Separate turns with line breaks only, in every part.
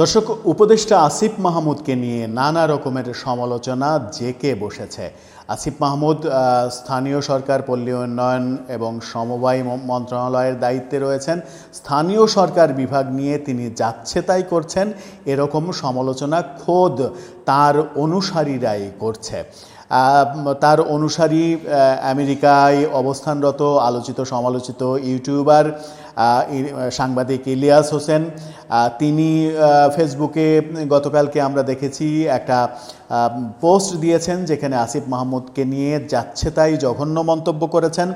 দর্শক, উপদেষ্টা আসিফ মাহমুদকে নিয়ে নানা রকমের সমালোচনা জেকে বসেছে। আসিফ মাহমুদ স্থানীয় সরকার, পল্লী উন্নয়ন এবং সমবায় মন্ত্রণালয়ের দায়িত্বে রয়েছেন। স্থানীয় সরকার বিভাগ নিয়ে তিনি যাচ্ছে তাই করছেন, এরকম সমালোচনা খোদ তার অনুসারীরাই করছে। তার অনুসারী আমেরিকায় অবস্থানরত, আলোচিত, সমালোচিত ইউটিউবার সাংবাদিক ইলিয়াস হোসেন তিনি ফেসবুকে গতকালকে আমরা দেখেছি একটা পোস্ট দিয়েছেন যেখানে আসিফ মাহমুদকে নিয়ে যাচ্ছে তাই জঘন্য মন্তব্য করেছেন।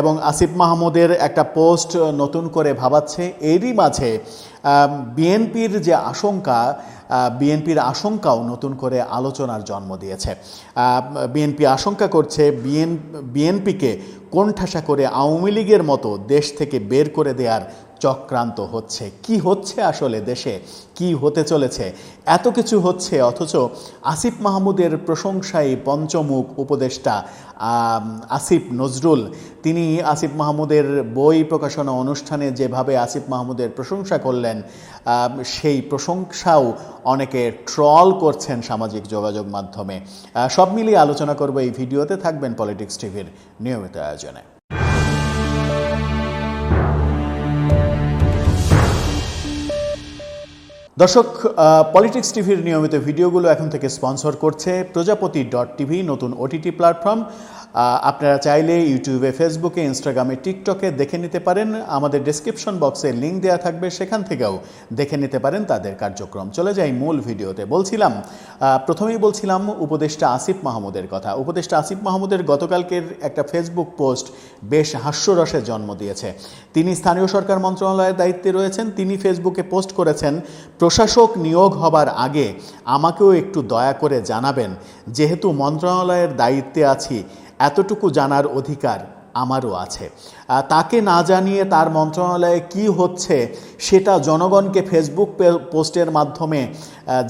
এবং আসিফ মাহমুদের একটা পোস্ট নতুন করে ভাবাচ্ছে। এরই মাঝে বিএনপির যে আশঙ্কা বিএনপির আশঙ্কাও নতুন করে আলোচনার জন্ম দিয়েছে। বিএনপি আশঙ্কা করছে বিএন, বিএনপিকে কোণঠাসা করে আওয়ামী লীগের মতো দেশ থেকে বের করে দেওয়ার চক্রান্ত হচ্ছে। কি হচ্ছে আসলে দেশে? কি হতে চলেছে? এত কিছু হচ্ছে, অথচ আসিফ মাহমুদের প্রশংসায় পঞ্চমুখ উপদেষ্টা আসিফ নজরুল। তিনি আসিফ মাহমুদের বই প্রকাশনা অনুষ্ঠানে যেভাবে আসিফ মাহমুদের প্রশংসা করলেন সেই প্রশংসাও অনেকে ট্রল করছেন সামাজিক যোগাযোগ মাধ্যমে। সব মিলিয়ে আলোচনা করব এই ভিডিওতে, থাকবেন পলিটিক্স টিভির নিয়মিত আয়োজনে। দর্শক পলিটিক্স টিভির নিয়মিত ভিডিওগুলো এখন থেকে স্পন্সর করছে প্রজাপতি ডট টিভি, নতুন ওটিটি প্ল্যাটফর্ম আপনারা চাইলে ইউটিউবে, ফেসবুকে, ইনস্টাগ্রামে, টিকটকে দেখে নিতে পারেন। আমাদের ডেসক্রিপশন বক্সে লিঙ্ক দেওয়া থাকবে, সেখান থেকেও দেখে নিতে পারেন তাদের কার্যক্রম। চলে যাই মূল ভিডিওতে। বলছিলাম প্রথমেই বলছিলাম উপদেষ্টা আসিফ মাহমুদের কথা। উপদেষ্টা আসিফ মাহমুদের গতকালকের একটা ফেসবুক পোস্ট বেশ হাস্যরসের জন্ম দিয়েছে। তিনি স্থানীয় সরকার মন্ত্রণালয়ের দায়িত্বে রয়েছেন। তিনি ফেসবুকে পোস্ট করেছেন, প্রশাসক নিয়োগ হবার আগে আমাকেও একটু দয়া করে জানাবেন। যেহেতু মন্ত্রণালয়ের দায়িত্বে আছি এতটুকু জানার অধিকার আমারও আছে। তাকে না জানিয়ে তার মন্ত্রণালয়ে কি হচ্ছে সেটা জনগণকে ফেসবুক পোস্টের মাধ্যমে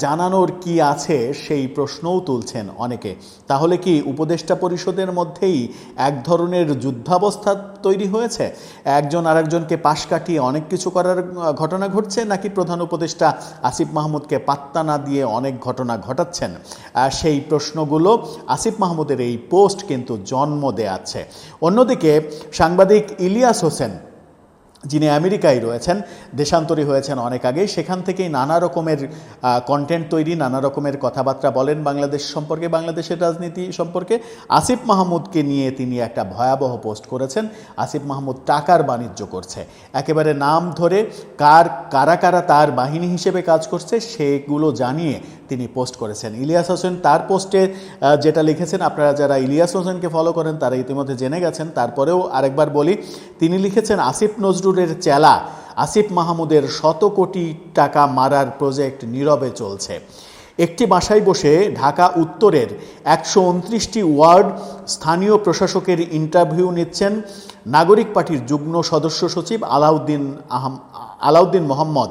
জানানোর কি আছে সেই প্রশ্নও তুলছেন অনেকে। তাহলে কি উপদেষ্টা পরিষদের মধ্যেই এক ধরনের যুদ্ধাবস্থা তৈরি হয়েছে? একজন আরেকজনকে পাশ কাটিয়ে অনেক কিছু করার ঘটনা ঘটছে নাকি প্রধান উপদেষ্টা আসিফ মাহমুদকে পাত্তা না দিয়ে অনেক ঘটনা ঘটাচ্ছেন? সেই প্রশ্নগুলো আসিফ মাহমুদের এই পোস্ট কিন্তু জন্ম দেয়াচ্ছে। অন্যদিকে সাংবাদিক ইলিয়াস হোসেন। যিনি আমেরিকায় রয়েছেন, দেশান্তরী হয়েছেন অনেক আগে সেখান থেকেই নানা রকমের কন্টেন্ট তৈরি, নানা রকমের কথাবার্তা বলেন বাংলাদেশ সম্পর্কে, বাংলাদেশের রাজনীতি সম্পর্কে। আসিফ মাহমুদকে নিয়ে তিনি একটা ভয়াবহ পোস্ট করেছেন। আসিফ মাহমুদ টাকার বাণিজ্য করছে। একেবারে নাম ধরে কার, কারা কারা তার বাহিনী হিসেবে কাজ করছে, সেগুলো জানিয়ে তিনি পোস্ট করেছেন। ইলিয়াস হোসেন তার পোস্টে যেটা লিখেছেন, আপনারা যারা ইলিয়াস হোসেনকে ফলো করেন, তারা ইতিমধ্যে জেনে গেছেন। তারপরেও আরেকবার বলি, তিনি লিখেছেন, আসিফ নজরুলের চেলা আসিফ মাহমুদের শত কোটি টাকা মারার প্রজেক্ট নীরবে চলছে। একটি বাসায় বসে ঢাকা উত্তরের একশো উনত্রিশটি ওয়ার্ড স্থানীয় প্রশাসকের ইন্টারভিউ নিচ্ছেন নাগরিক পার্টির যুগ্ম সদস্য সচিব আলাউদ্দিন আহম, আলাউদ্দিন মোহাম্মদ।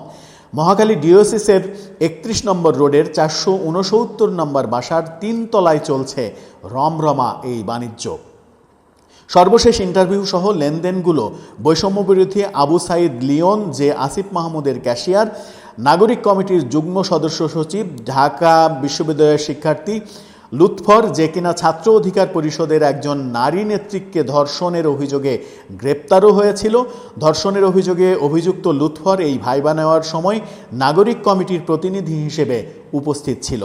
মহাখালী ডিওসিসের একত্রিশ নম্বর রোডের চারশো উনসত্তর নম্বর বাসার তিন তলায় চলছে রমরমা এই বাণিজ্য। সর্বশেষ ইন্টারভিউ সহ লেনদেনগুলো বৈষম্য বিরোধী আবু সাইদ লিওন যে আসিফ মাহমুদের ক্যাশিয়ার, নাগরিক কমিটির যুগ্ম সদস্য সচিব, ঢাকা বিশ্ববিদ্যালয়ের শিক্ষার্থী লুৎফর, যে কিনা ছাত্র অধিকার পরিষদের একজন নারী নেত্রীকে ধর্ষণের অভিযোগে গ্রেপ্তারও হয়েছিল। ধর্ষণের অভিযোগে অভিযুক্ত লুৎফর এই ভাইবা নেওয়ার সময় নাগরিক কমিটির প্রতিনিধি হিসেবে উপস্থিত ছিল।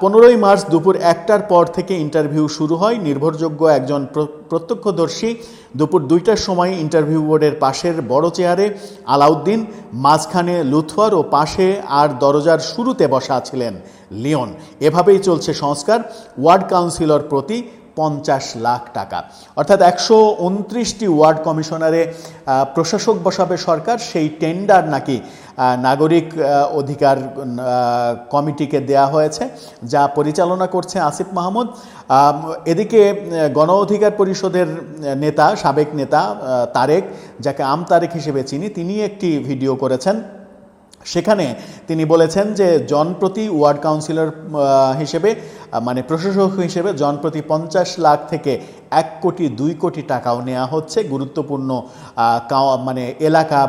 পনেরোই মার্চ দুপুর একটার পর থেকে ইন্টারভিউ শুরু হয়। নির্ভরযোগ্য একজন প্র- প্রত্যক্ষদর্শী দুপুর দুইটার সময় ইন্টারভিউ বোর্ডের পাশের বড় চেয়ারে আলাউদ্দিন, মাঝখানে লুথওয়ার ও পাশে আর দরজার শুরুতে বসা ছিলেন লিওন। এভাবেই চলছে সংস্কার। ওয়ার্ড কাউন্সিলর প্রতি পঞ্চাশ লাখ টাকা। অর্থাৎ একশো উনত্রিশটি ওয়ার্ড কমিশনারে প্রশাসক বসাবে সরকার, সেই টেন্ডার নাকি নাগরিক অধিকার কমিটিকে দেয়া হয়েছে, যা পরিচালনা করছে আসিফ মাহমুদ। এদিকে গণ অধিকার পরিষদের নেতা, সাবেক নেতা তারেক, যাকে আম তারেক হিসেবে চিনি, তিনি একটি ভিডিও করেছেন। সেখানে তিনি বলেছেন যে জনপ্রতি ওয়ার্ড কাউন্সিলর হিসেবে মানে প্রশাসক হিসেবে জনপ্রতি পঞ্চাশ লাখ থেকে এক কোটি দুই কোটি টাকাও নেওয়া হচ্ছে গুরুত্বপূর্ণ মানে এলাকা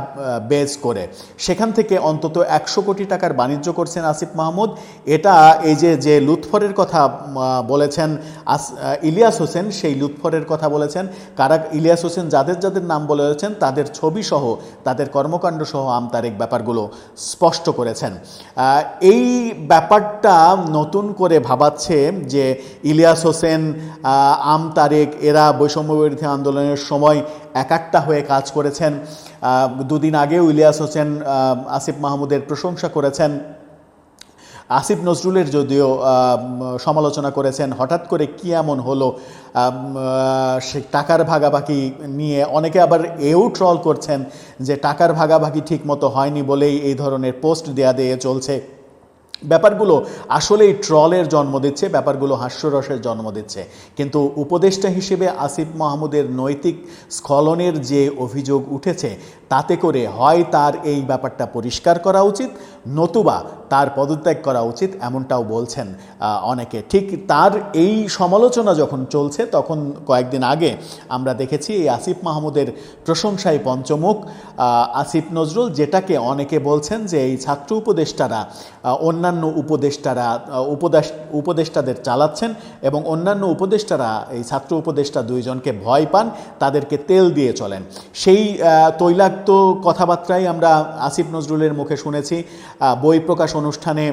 বেজ করে। সেখান থেকে অন্তত একশো কোটি টাকার বাণিজ্য করছেন আসিফ মাহমুদ। এটা এই যে যে লুৎফরের কথা বলেছেন ইলিয়াস হোসেন সেই লুৎফরের কথা বলেছেন। কারা ইলিয়াস হোসেন যাদের যাদের নাম বলেছেন তাদের ছবি সহ তাদের কর্মকাণ্ড সহ আমতারেক ব্যাপারগুলো স্পষ্ট করেছেন। এই ব্যাপারটা নতুন করে ভাবাচ্ছে যে ইলিয়াস হোসেন আহ, তারেক এরা বৈষম্য বিরোধী আন্দোলনের সময় একাট্টা হয়ে কাজ করেছেন। দুদিন আগেও ইলিয়াস হোসেন আসিফ মাহমুদের প্রশংসা করেছেন। আসিফ নজরুলের যদিও সমালোচনা করেছেন, হঠাৎ করে কি এমন হলো সে টাকার ভাগাভাগি নিয়ে অনেকে আবার এও ট্রল করছেন যে টাকার ভাগাভাগি ঠিক মতো হয়নি বলেই এই ধরনের পোস্ট দেয়া দিয়ে চলছে। ব্যাপারগুলো আসলেই ট্রলের জন্ম দিচ্ছে, ব্যাপারগুলো হাস্যরসের জন্ম দিচ্ছে। কিন্তু উপদেষ্টা হিসেবে আসিফ মাহমুদের নৈতিক স্খলনের যে অভিযোগ উঠেছে, তাতে করে হয় তার এই ব্যাপারটা পরিষ্কার করা উচিত। নতুবা তার পদত্যাগ করা উচিত এমনটাও বলছেন অনেকে। ঠিক তার এই সমালোচনা যখন চলছে, তখন কয়েকদিন আগে আমরা দেখেছি এই আসিফ মাহমুদের প্রশংসায় পঞ্চমুখ। আসিফ নজরুল যেটাকে অনেকে বলছেন যে এই ছাত্র উপদেষ্টারা অন্যান্য উপদেষ্টারা উপদেশ উপদেষ্টাদের চালাচ্ছেন এবং অন্যান্য উপদেষ্টারা, এই ছাত্র উপদেষ্টা দুইজনকে ভয় পান, তাদেরকে তেল দিয়ে চলেন। সেই তৈলাক্ত কথাবার্তাই আমরা আসিফ নজরুলের মুখে শুনেছি। বই প্রকাশ অনুষ্ঠানে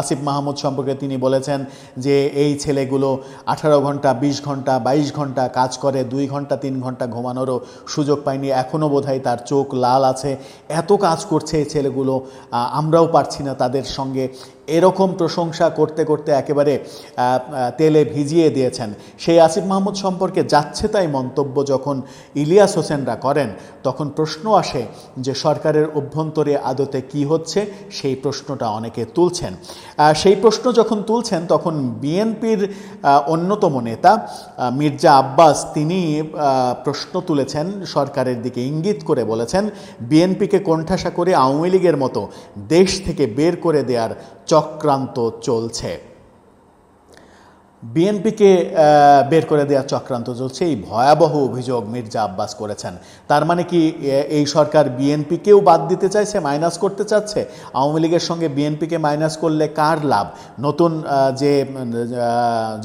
আসিফ মাহমুদ সম্পর্কে তিনি বলেছেন যে এই ছেলেগুলো আঠারো ঘণ্টা, বিশ ঘণ্টা, বাইশ ঘণ্টা কাজ করে, দুই ঘণ্টা, তিন ঘণ্টা ঘুমানোরও সুযোগ পায়নি। এখনও বোধহয় তার চোখ লাল আছে। এত কাজ করছে এই ছেলেগুলো আমরাও পারছি না তাদের সঙ্গে। এরকম প্রশংসা করতে করতে একেবারে তেলে ভিজিয়ে দিয়েছেন। সেই আসিফ মাহমুদ সম্পর্কে যাচ্ছে তাই মন্তব্য যখন ইলিয়াস হোসেনরা করেন, তখন প্রশ্ন আসে যে সরকারের অভ্যন্তরে আদতে কি হচ্ছে? সেই প্রশ্নটা অনেকে তুলছেন। সেই প্রশ্ন যখন তুলছেন, তখন বিএনপির অন্যতম নেতা মির্জা আব্বাস তিনি প্রশ্ন তুলেছেন, সরকারের দিকে ইঙ্গিত করে বলেছেন, বিএনপিকে কোণঠাসা করে আওয়ামী লীগের মতো দেশ থেকে বের করে দেওয়ার চক্রান্ত চলছে। বিএনপিকে বের করে দেওয়ার চক্রান্ত চলছে। এই ভয়াবহ অভিযোগ মির্জা আব্বাস করেছেন। তার মানে কি এই সরকার বিএনপিকেও বাদ দিতে চাইছে, মাইনাস করতে চাচ্ছে? আওয়ামী লীগের সঙ্গে বিএনপিকে মাইনাস করলে কার লাভ? নতুন যে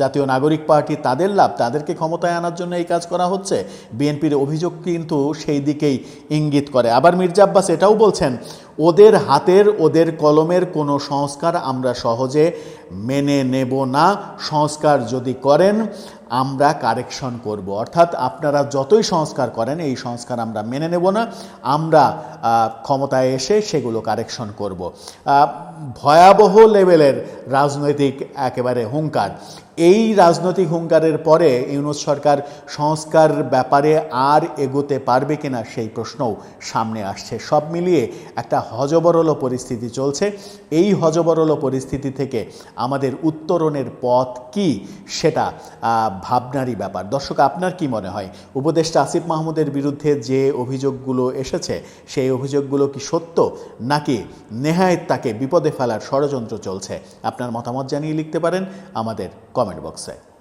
জাতীয় নাগরিক পার্টি, তাদের লাভ? তাদেরকে ক্ষমতায় আনার জন্য এই কাজ করা হচ্ছে? বিএনপির অভিযোগ কিন্তু সেই দিকেই ইঙ্গিত করে। আবার মির্জা আব্বাস এটাও বলছেন ওদের হাতের ওদের কলমের কোনো সংস্কার আমরা সহজে মেনে নেব না। সংস্কার যদি করেন আমরা কারেকশন করব। অর্থাৎ আপনারা যতই সংস্কার করেন, এই সংস্কার আমরা মেনে নেব না। আমরা ক্ষমতায় এসে সেগুলো কারেকশন করব। ভয়াবহ লেভেলের রাজনৈতিক একেবারে হুঙ্কার। এই রাজনৈতিক হুঙ্কারের পরে ইউনুস সরকার সংস্কার ব্যাপারে আর এগোতে পারবে কিনা সেই প্রশ্নও সামনে আসছে। সব মিলিয়ে একটা হজবরল পরিস্থিতি চলছে। এই হজবরল পরিস্থিতি থেকে আমাদের উত্তরণের পথ কি সেটা ভাবনারই ব্যাপার। দর্শক, আপনার কি মনে হয়? উপদেষ্টা আসিফ মাহমুদের বিরুদ্ধে যে অভিযোগগুলো এসেছে, সেই অভিযোগগুলো কি সত্য? নাকি নেহায়েত তাকে বিপদে ফেলার ষড়যন্ত্র চলছে? আপনার মতামত জানিয়ে লিখতে পারেন আমাদের কমেন্ট বক্সে